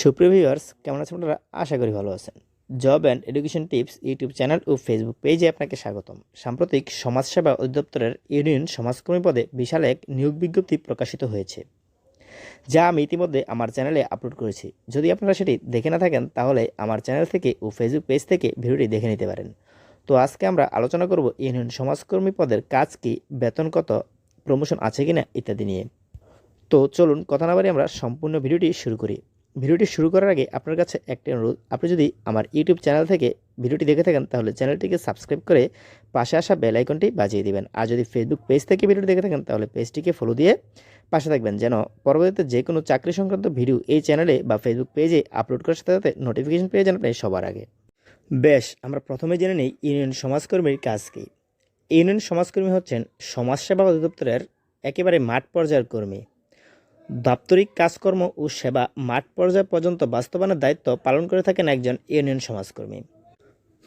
সুপ্রিয় ভিউয়ার্স, কেমন আছেন আপনারা? আশা করি ভালো আছেন। Job and education tips YouTube channel O Facebook পেজে আপনাকে স্বাগতম। সাম্প্রতিক সমাজসেবা অধিদপ্তরের ইউনিয়ন সমাজকর্মী পদে বিশাল এক নিয়োগ বিজ্ঞপ্তি প্রকাশিত হয়েছে, যা আমি ইতিমধ্যে আমার চ্যানেলে আপলোড করেছি। যদি আপনারা সেটি দেখে না থাকেন, তাহলে আমার চ্যানেল থেকে ও ফেসবুক পেজ থেকে ভিডিওটি দেখে নিতে পারেন। তো আজকে আমরা আলোচনা করব ইউনিয়ন সমাজকর্মী পদের কাজ কি, বেতন কত, প্রমোশন আছে কিনা ইত্যাদি নিয়ে। তো চলুন, কথা না বাড়ি আমরা সম্পূর্ণ ভিডিওটি শুরু করি। ভিডিওটি শুরু করার আগে আপনার কাছে একটি অনুরোধ। আপনি যদি আমার ইউটিউব চ্যানেল থেকে ভিডিওটি দেখে থাকেন, তাহলে চ্যানেলটিকে সাবস্ক্রাইব করে পাশে আসা বেল আইকনটি বাজিয়ে দিবেন। আর যদি ফেসবুক পেজ থেকে ভিডিওটি দেখে থাকেন, তাহলে পেজটিকে ফলো দিয়ে পাশে থাকবেন, যেন পরবর্তীতে যে কোনো চাকরি সংক্রান্ত ভিডিও এই চ্যানেলে বা ফেসবুক পেজে আপলোড করার সাথে সাথে নোটিফিকেশন পেয়ে যান আপনি সবার আগে। বেশ, আমরা প্রথমে জেনে নিই ইউনিয়ন সমাজকর্মীর কাজ কী। ইউনিয়ন সমাজকর্মী হচ্ছেন সমাজসেবা অধিদপ্তরের একেবারে মাঠ পর্যায়ের কর্মী। দাপ্তরিক কাজকর্ম ও সেবা মাঠ পর্যায় পর্যন্ত বাস্তবায়নের দায়িত্ব পালন করে থাকেন একজন ইউনিয়ন সমাজকর্মী।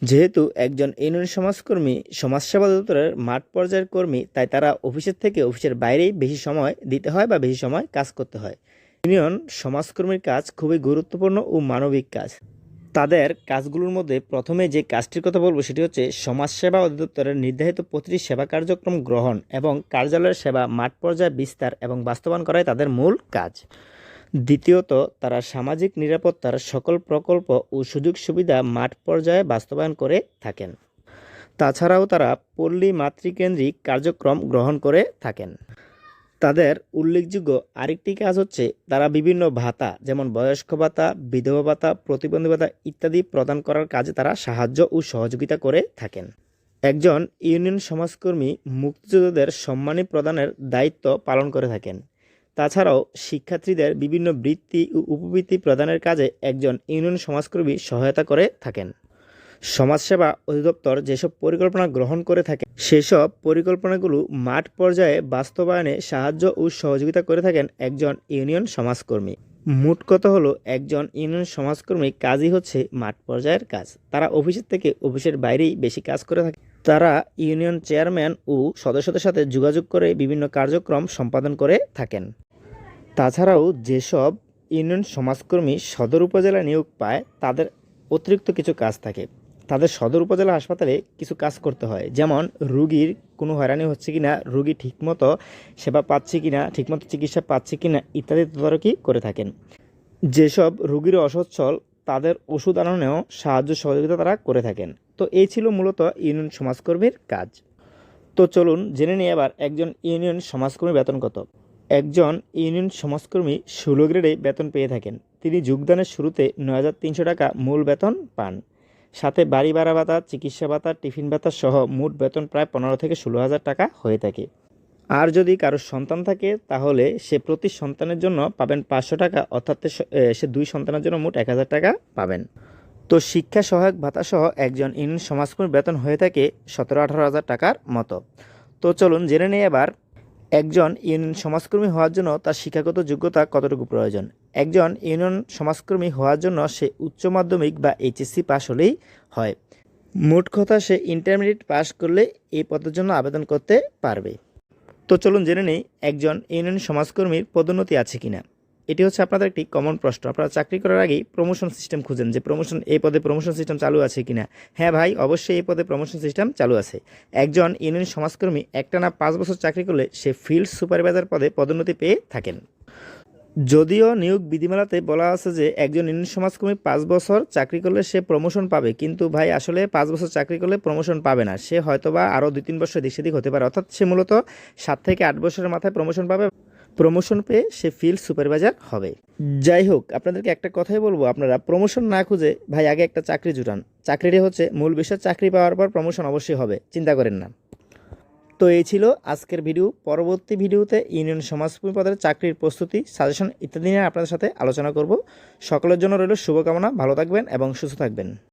যেহেতু একজন ইউনিয়ন সমাজকর্মী সমাজসেবা দপ্তরের মাঠ পর্যায়ের কর্মী, তাই তারা অফিসের থেকে অফিসের বাইরেই বেশি সময় দিতে হয় বা বেশি সময় কাজ করতে হয়। ইউনিয়ন সমাজকর্মীর কাজ খুবই গুরুত্বপূর্ণ ও মানবিক কাজ। তাদের কাজগুলোর মধ্যে প্রথমে যে কাজটির কথা বলব সেটি হচ্ছে সমাজসেবা অধিদপ্তরের নির্ধারিত প্রতিটি সেবা কার্যক্রম গ্রহণ এবং কার্যালয়ের সেবা মাঠ পর্যায়ে বিস্তার এবং বাস্তবায়ন করাই তাদের মূল কাজ। দ্বিতীয়ত, তারা সামাজিক নিরাপত্তার সকল প্রকল্প ও সুযোগ সুবিধা মাঠ পর্যায়ে বাস্তবায়ন করে থাকেন। তাছাড়াও তারা পল্লী মাতৃকেন্দ্রিক কার্যক্রম গ্রহণ করে থাকেন। তাদের উল্লেখযোগ্য আরেকটি কাজ হচ্ছে তারা বিভিন্ন ভাতা, যেমন বয়স্ক ভাতা, বিধবা ভাতা, প্রতিবন্ধী ভাতা ইত্যাদি প্রদান করার কাজে তারা সাহায্য ও সহযোগিতা করে থাকেন। একজন ইউনিয়ন সমাজকর্মী মুক্তিযোদ্ধাদের সম্মানী প্রদানের দায়িত্ব পালন করে থাকেন। তাছাড়াও শিক্ষার্থীদের বিভিন্ন বৃত্তি ও উপবৃত্তি প্রদানের কাজে একজন ইউনিয়ন সমাজকর্মী সহায়তা করে থাকেন। সমাজসেবা অধিদপ্তর যেসব পরিকল্পনা গ্রহণ করে থাকে সেসব পরিকল্পনাগুলো মাঠ পর্যায়ে বাস্তবায়নে সাহায্য ও সহযোগিতা করে থাকেন একজন ইউনিয়ন সমাজকর্মী। মোট কথা হলো, একজন ইউনিয়ন সমাজকর্মী কাজই হচ্ছে মাঠ পর্যায়ের কাজ। তারা অফিসের থেকে অফিসের বাইরেই বেশি কাজ করে থাকে। তারা ইউনিয়ন চেয়ারম্যান ও সদস্যদের সাথে যোগাযোগ করে বিভিন্ন কার্যক্রম সম্পাদন করে থাকেন। তাছাড়াও যেসব ইউনিয়ন সমাজকর্মী সদর উপজেলা নিয়োগ পায়, তাদের অতিরিক্ত কিছু কাজ থাকে। তাদের সদর উপজেলা হাসপাতালে কিছু কাজ করতে হয়। যেমন, রুগীর কোনো হয়রানি হচ্ছে কি না রুগী ঠিকমতো সেবা পাচ্ছে কি না ঠিকমতো চিকিৎসা পাচ্ছে কি না ইত্যাদি তদারকি করে থাকেন। যেসব রুগীর অসচ্ছল, তাদের ওষুধ আনানেও সাহায্য সহযোগিতা তারা করে থাকেন। তো এই ছিল মূলত ইউনিয়ন সমাজকর্মীর কাজ। তো চলুন জেনে নিই এবার একজন ইউনিয়ন সমাজকর্মী বেতন কত। একজন ইউনিয়ন সমাজকর্মী ষোলো গ্রেডে বেতন পেয়ে থাকেন। তিনি যোগদানের শুরুতে নয় হাজার তিনশো টাকা মূল বেতন পান। সাথে বাড়ি ভাড়া ভাতা, চিকিৎসা ভাতা, টিফিন ভাতা সহ মোট বেতন প্রায় পনেরো থেকে ষোলো হাজার টাকা হয়ে থাকে। আর যদি কারোর সন্তান থাকে, তাহলে সে প্রতি সন্তানের জন্য পাবেন পাঁচশো টাকা, অর্থাৎ সে- দুই সন্তানের জন্য মোট এক হাজার টাকা পাবেন। তো শিক্ষা সহায়ক ভাতা সহ একজন ইউনিয়ন সমাজকর্মীর বেতন হয়ে থাকে সতেরো আঠারো হাজার টাকার মতো। তো চলুন জেনে নিই এবার একজন ইউনিয়ন সমাজকর্মী হওয়ার জন্য তার শিক্ষাগত যোগ্যতা কতটুকু প্রয়োজন? একজন ইউনিয়ন সমাজকর্মী হওয়ার জন্য সে উচ্চ মাধ্যমিক বা এইচএসসি পাশ হলেই হয়। মোট কথা, সে ইন্টারমিডিয়েট পাশ করলে এই পদের জন্য আবেদন করতে পারবে। তো চলুন জেনে নেই, একজন ইউনিয়ন সমাজকর্মীর পদোন্নতি আছে কিনা। এটি হচ্ছে আপনাদের একটি কমন প্রশ্ন। আপনারা চাকরি করার আগেই প্রমোশন সিস্টেম খুঁজেন যে প্রমোশন এই পদে প্রমোশন সিস্টেম চালু আছে কিনা। হ্যাঁ ভাই, অবশ্যই এই পদে প্রমোশন সিস্টেম চালু আছে। একজন ইউনিয়ন সমাজকর্মী একটানা পাঁচ বছর চাকরি করলে সে ফিল্ড সুপারভাইজার পদে পদোন্নতি পেয়ে থাকেন। যদিও নিয়োগ বিধিমালাতে বলা আছে যে একজন ইউনিয়ন সমাজকর্মী পাঁচ বছর চাকরি করলে সে প্রমোশন পাবে, কিন্তু ভাই আসলে পাঁচ বছর চাকরি করলে প্রমোশন পাবে না। সে হয়তোবা আরও দুই তিন বছর দিক সেদিক হতে পারে, অর্থাৎ সে মূলত সাত থেকে আট বছরের মাথায় প্রমোশন পাবে। প্রমোশন পেয়ে সে ফিল্ড সুপারভাইজার হবে। যাই হোক, আপনাদেরকে একটা কথাই বলব, আপনারা প্রমোশন না খুঁজে ভাই আগে একটা চাকরি জুটান। চাকরিটি হচ্ছে মূল বিষয়, চাকরি পাওয়ার পর প্রমোশন অবশ্যই হবে, চিন্তা করেন না। তো এই ছিল আজকের ভিডিও পরবর্তী ভিডিওতে ইউনিয়ন সমাজকর্মী পদের চাকরির প্রস্তুতি সাজেশন ইত্যাদি নিয়ে আপনাদের সাথে আলোচনা করব। সকলের জন্য রইল শুভকামনা, ভালো থাকবেন এবং সুস্থ থাকবেন।